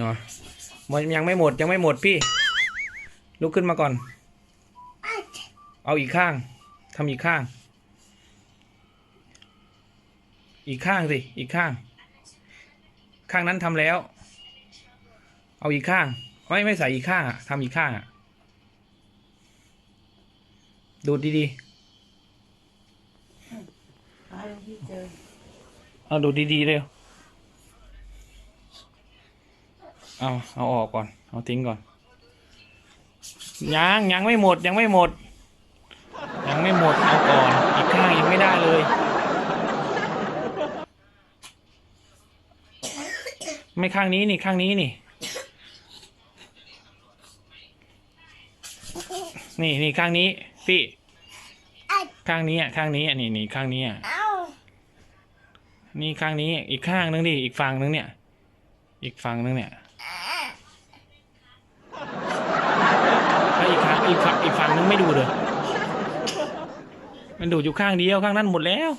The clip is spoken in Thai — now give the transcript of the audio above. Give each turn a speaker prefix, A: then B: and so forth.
A: อ๋อมันยังไม่หมดยังไม่หมดพี่ ลุกขึ้นมาก่อน เอาอีกข้างทำอีกข้าง อีกข้างสิ อีกข้าง ข้างนั้นทำแล้ว เอาอีกข้าง ไม่ไม่ใส่อีกข้างอะทำอีกข้างอะดูดดี
B: หาหลวงพี่เจอ
A: ๆเอาดูดดีๆเร็ว เอาเอาออกก่อน เอาทิ้งก่อน ยังยังไม่หมดยังไม่หมด ยังไม่หมดเอาก่อน อีกข้างยังไม่ได้เลย ไม่ข้างนี้นี่ข้างนี้นี่ นี่นี่ข้างนี้พี่ข้างนี้อะข้างนี้อะนี่นี่ข้างนี้อะนี่ข้างนี้อีกข้างนึงดิอีกฝั่งนึงเนี่ย อีกฝั่งนึงเนี่ย อีกฝั่งอีกฝั่งนึงไม่ดูเลย มันดูดอยู่ข้างเดียวข้างนั้นหมดแล้ว